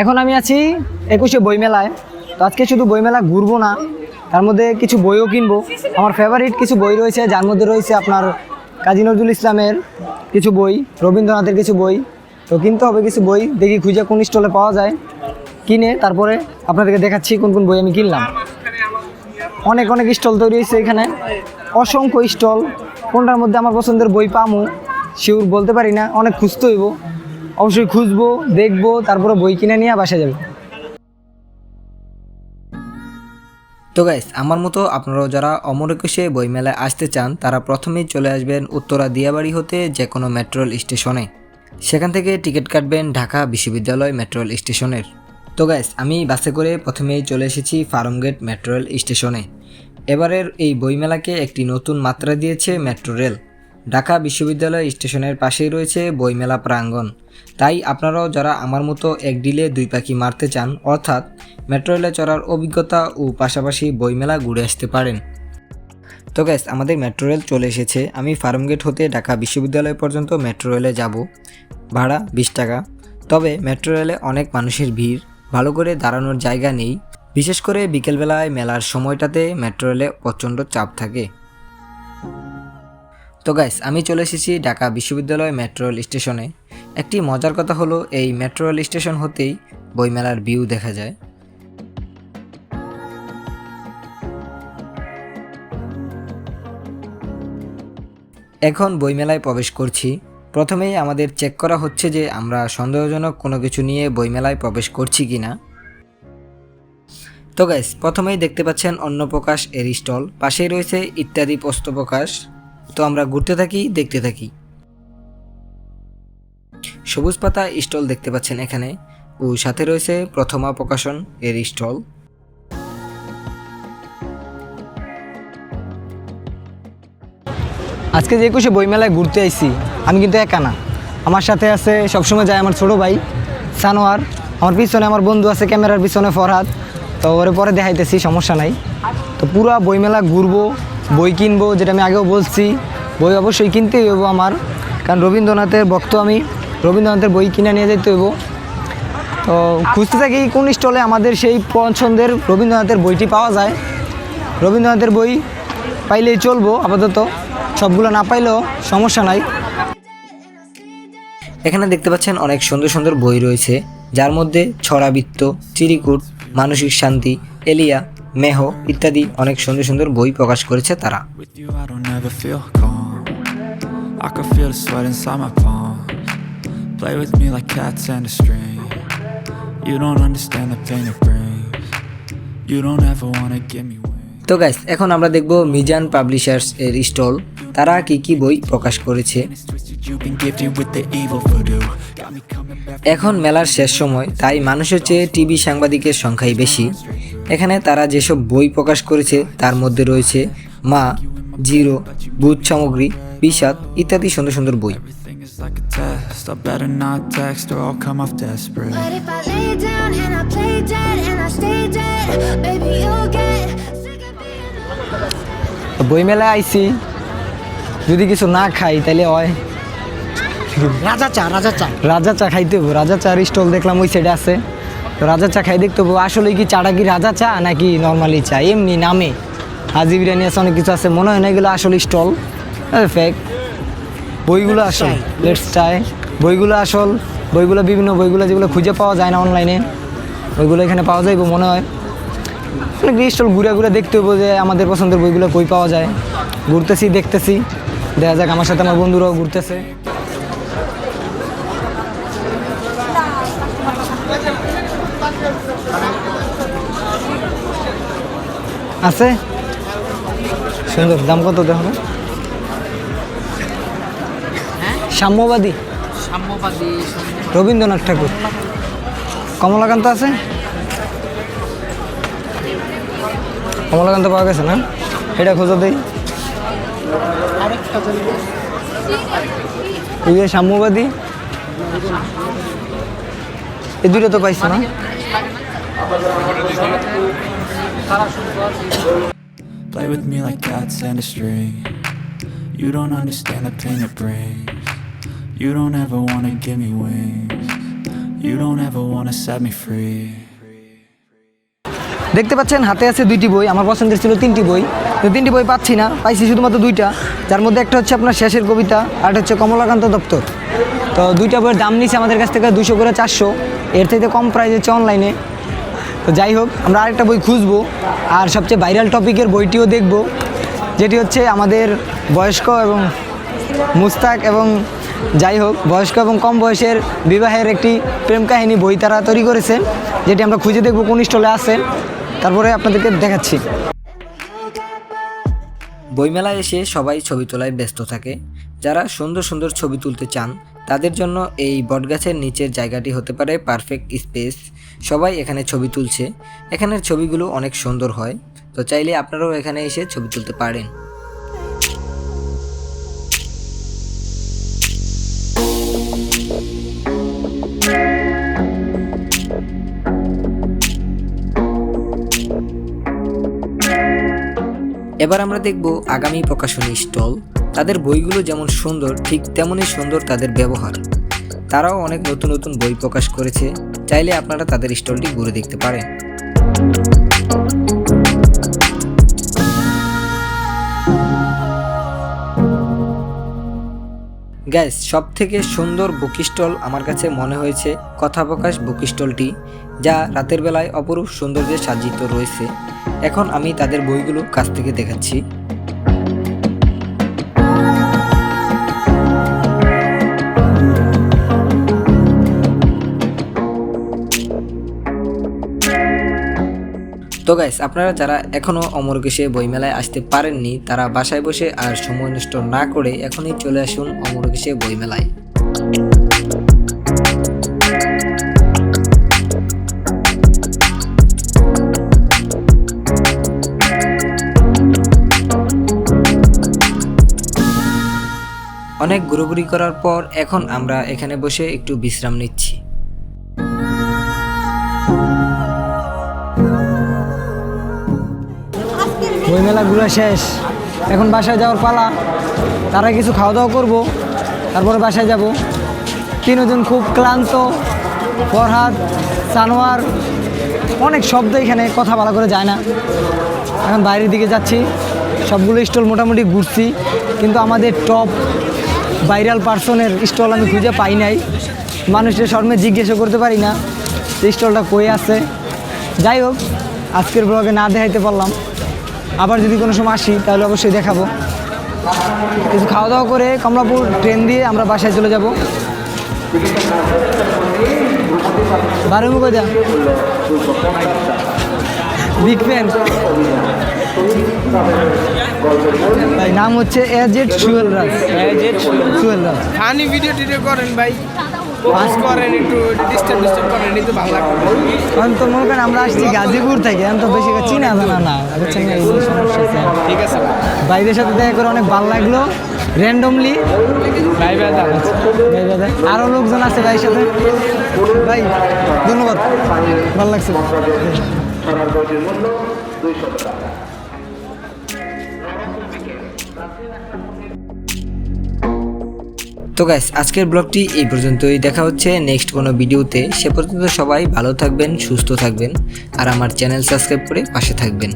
এখন আমি আছি একুশে বইমেলায়। তো আজকে শুধু বইমেলা ঘুরবো না, তার মধ্যে কিছু বইও কিনবো। আমার ফেভারিট কিছু বই রয়েছে, যার মধ্যে রয়েছে আপনার কাজী নজরুল ইসলামের কিছু বই, রবীন্দ্রনাথের কিছু বই। তো কিনতে হবে কিছু বই, দেখি খুঁজে কোন স্টলে পাওয়া যায়। কিনে তারপরে আপনাদেরকে দেখাচ্ছি কোন কোন বই আমি কিনলাম। অনেক অনেক স্টল তৈরি হয়েছে এখানে। অসংখ্য স্টল। কোনটার মধ্যে আমার পছন্দের বই পামু? শিওর বলতে পারি না। অনেক খুঁজতে হইব। অবশ্যই খুঁজবো, দেখব, তারপরে বই কিনে নিয়ে বাসা যাবে। তো গাইস আমার মতো আপনারাও যারা অমর একুশে বইমেলায় আসতে চান, তারা প্রথমেই চলে আসবেন উত্তরা দিয়াবাড়ি হতে যে কোনো মেট্রো রেল স্টেশনে সেখান থেকে টিকিট কাটবেন ঢাকা বিশ্ববিদ্যালয় মেট্রো রেল স্টেশনের তো গাইস আমি বাসে করে প্রথমেই চলে এসেছি ফার্মগেট মেট্রো রেল স্টেশনে এবারের এই বইমেলাকে একটি নতুন মাত্রা দিয়েছে মেট্রো রেল ঢাকা বিশ্ববিদ্যালয় স্টেশনের পাশেই রয়েছে বইমেলা প্রাঙ্গণ। তাই আপনারাও যারা আমার মতো এক ডিলে দুই পাখি মারতে চান, অর্থাৎ মেট্রো রেলে চড়ার অভিজ্ঞতা ও পাশাপাশি বইমেলা ঘুরে আসতে পারেন। তো গ্যাস আমাদের মেট্রো রেল চলে এসেছে। আমি ফার্মগেট হতে ঢাকা বিশ্ববিদ্যালয় পর্যন্ত মেট্রো রেলে যাব। ভাড়া বিশ টাকা। তবে মেট্রো রেলে অনেক মানুষের ভিড়। ভালো করে দাঁড়ানোর জায়গা নেই, বিশেষ করে বিকেলবেলায় মেলার সময়টাতে মেট্রো রেলে প্রচণ্ড চাপ থাকে। তো গাইস আমি চলে এসেছি ঢাকা বিশ্ববিদ্যালয় মেট্রো রেল স্টেশনে। একটি মজার কথা হলো, এই মেট্রো রেল স্টেশন হতেই বইমেলার ভিউ দেখা যায়। এখন বইমেলায় প্রবেশ করছি। প্রথমেই আমাদের চেক করা হচ্ছে যে আমরা সন্দেহজনক কোনো কিছু নিয়ে বইমেলায় প্রবেশ করছি কি না তো গাইস প্রথমেই দেখতে পাচ্ছেন অন্নপ্রকাশ এর স্টল, পাশেই রয়েছে ইত্যাদি পুস্তপ্রকাশ তো আমরা ঘুরতে থাকি, দেখতে থাকি। সবুজ পাতা স্টল দেখতে পাচ্ছেন এখানে। ও সাথে রয়েছে প্রথমা প্রকাশন এর স্টল। আজকে যে একুশে বইমেলায় ঘুরতে আইছি, আমি কিন্তু একা না। আমার সাথে আছে, সবসময় যায় আমার ছোটো ভাই, সানোয়ার। আমার পিছনে আমার বন্ধু আছে, ক্যামেরার পিছনে ফরহাদ। তো ওরে পরে দেখাইতেছি, সমস্যা নাই। তো পুরো বইমেলা ঘুরবো, বই কিনবো, যেটা আমি আগেও বলছি। বই অবশ্যই কিনতেই হইব আমার, কারণ রবীন্দ্রনাথের ভক্ত আমি। রবীন্দ্রনাথের বই কিনে নিয়ে যেতে হইব। তো খুঁজতে থাকি কোন স্টলে আমাদের সেই পছন্দের রবীন্দ্রনাথের বইটি পাওয়া যায়। রবীন্দ্রনাথের বই পাইলেই চলবো, আপাতত। সবগুলো না পাইলেও সমস্যা নাই। এখানে দেখতে পাচ্ছেন অনেক সুন্দর সুন্দর বই রয়েছে যার মধ্যে ছড়াবৃত্ত চিরিকুট মানসিক শান্তি এলিয়া মেহ ইত্যাদি অনেক সুন্দর সুন্দর বই প্রকাশ করেছে তারা। তো গাইস এখন আমরা দেখব মিজান পাবলিশার্স এর স্টল। তারা কি কি বই প্রকাশ করেছে? এখন মেলার শেষ সময়, তাই মানুষের চেয়ে টিভি সাংবাদিকের সংখ্যাই বেশি। এখানে তারা যেসব বই প্রকাশ করেছে, তার মধ্যে রয়েছে মা, জিরো বুধ সামগ্রী, বিষাদ ইত্যাদি সুন্দর সুন্দর বই। বইমেলায় আইসি। যদি কিছু না খাই তাহলে হয়। রাজা চা রাজা চা। রাজা চা খাইতে হব রাজা চার স্টল দেখলাম ওই সাইডে আছে। তো রাজা চা খাই দেখতে হব আসলে কি চাটা কি রাজা চা নাকি নর্মালি চা? এমনি নামে। হাজি বিরিয়ানি আছে অনেক কিছু আছে। মনে হয় না এগুলো আসলে স্টল। ফেক বইগুলো আসল। লেটস চাই বইগুলো আসল। বইগুলো বিভিন্ন বইগুলো যেগুলো খুঁজে পাওয়া যায় না অনলাইনে ওইগুলো এখানে পাওয়া যাইব মনে হয়। অনেক স্টল ঘুরে ঘুরে দেখতে হব যে আমাদের পছন্দের বইগুলো কই পাওয়া যায়। ঘুরতেছি দেখতেছি। দেখা যাক আমার সাথে আমার বন্ধুরাও ঘুরতেছে। আছে? সুন্দর দাম কত দেখো? সাম্যবাদী। রবীন্দ্রনাথ ঠাকুর। কমলাকান্ত আছে? কমলাকান্ত পাওয়া গেছে না? এটা খোঁজো দেই। যে সাম্যবাদী এই দুইটা তো পাইছো না Play with me like cats and a string. You don't understand the pain it brings. You don't ever wanna give me wings. You don't ever wanna set me free. দেখতে পাচ্ছেন হাতে আছে দুইটি বই আমার পছন্দের ছিল তিনটি বই তো তিনটি বই পাচ্ছি না পাইছি শুধুমাত্র দুইটা যার মধ্যে একটা হচ্ছে আপনার শেষের কবিতা, আর একটা হচ্ছে কমলাকান্ত দপ্তর। তো দুইটা বইয়ের দাম নিচ্ছে আমাদের কাছ থেকে দুশো করে চারশো। এর থেকে কম প্রাইস হচ্ছে অনলাইনে তো যাই হোক, আমরা আরেকটা বই খুঁজবো, আর সবচেয়ে ভাইরাল টপিকের বইটিও দেখব, যেটি হচ্ছে আমাদের বয়স্ক এবং মুস্তাক এবং যাই হোক, বয়স্ক এবং কম বয়সের বিবাহের একটি প্রেম কাহিনী বই তারা তৈরি করেছে, যেটি আমরা খুঁজে দেখব কোন স্টলে আছে। তারপরে আপনাদেরকে দেখাচ্ছি। বইমেলায় এসে সবাই ছবি তোলায় ব্যস্ত থাকে। যারা সুন্দর সুন্দর ছবি তুলতে চান, তাদের জন্য এই বটগাছের নিচের জায়গাটি হতে পারে পারফেক্ট স্পেস সবাই এখানে ছবি তুলছে। এখানের ছবিগুলো অনেক সুন্দর হয়। তো চাইলে আপনারাও এখানে এসে ছবি তুলতে পারেন। এবার আমরা দেখব আগামী প্রকাশনী স্টল। তাদের বইগুলো যেমন সুন্দর, ঠিক তেমনই সুন্দর তাদের ব্যবহার। তারাও অনেক নতুন নতুন বই প্রকাশ করেছে। চাইলে আপনারা তাদের স্টলটি ঘুরে দেখতে পারেন। গ্যাস সব থেকে সুন্দর বুক স্টল আমার কাছে মনে হয়েছে কথা প্রকাশ বুক স্টলটি যা রাতের বেলায় অপরূপ সৌন্দর্যে সাজ্জিত রয়েছে। এখন আমি তাদের বইগুলো কাছ থেকে দেখাচ্ছি। তো গাইস আপনারা যারা এখনও অমরকেশে বইমেলায় আসতে পারেননি, তারা বাসায় বসে আর সময় নষ্ট না করে এখনই চলে আসুন অমর অমরকেশে বইমেলায়। অনেক ঘুরোঘুরি করার পর এখন আমরা এখানে বসে একটু বিশ্রাম নিচ্ছি। বই মেলাগুলো শেষ। এখন বাসায় যাওয়ার পালা। তারা কিছু খাওয়া দাওয়া করব। তারপরে বাসায় যাব। তিনজন খুব ক্লান্ত। ফরহাদ, সানোয়ার, অনেক শব্দ এখানে কথা ভালো করে যায় না। এখন বাইরের দিকে যাচ্ছি। সবগুলো স্টল মোটামুটি ঘুরছি। কিন্তু আমাদের টপ ভাইরাল পার্সনের স্টল আমি খুঁজে পাই নাই। মানুষের শর্মে জিজ্ঞেসও করতে পারি না যে স্টলটা কই আছে। যাই হোক, আজকের ব্লগে না দেখাইতে পারলাম। আবার যদি কোনো সময় আসি তাহলে অবশ্যই দেখাবো। কিছু খাওয়া দাওয়া করে কমলাপুর ট্রেন দিয়ে আমরা বাসায় চলে যাব। বারো কয়টা বিগ ফ্যান ভাই নাম হচ্ছে AZ Suel Raj AZ Suel Raj funny video টিডিও করেন ভাই। পাস করেন একটু ডিস্টার্ব ডিস্টার্ব করেন একটু ভালো লাগবে। এখন তো মনে করেন আমরা আসছি গাজীপুর থেকে এখন তো বেশি চিনা জানা না বুঝছেন। ঠিক আছে। ভাই ভাইদের সাথে দেখা করে অনেক ভালো লাগল র্যান্ডমলি ভাই ভাই দাদা আরও লোকজন আছে ভাইয়ের সাথে। ভাই ধন্যবাদ। ভালো লাগছে। তো গাইস আজকের ব্লগটি এই পর্যন্তই। দেখা হচ্ছে নেক্সট কোনো ভিডিওতে। সে পর্যন্ত সবাই ভালো থাকবেন, সুস্থ থাকবেন, আর আমার চ্যানেল সাবস্ক্রাইব করে পাশে থাকবেন।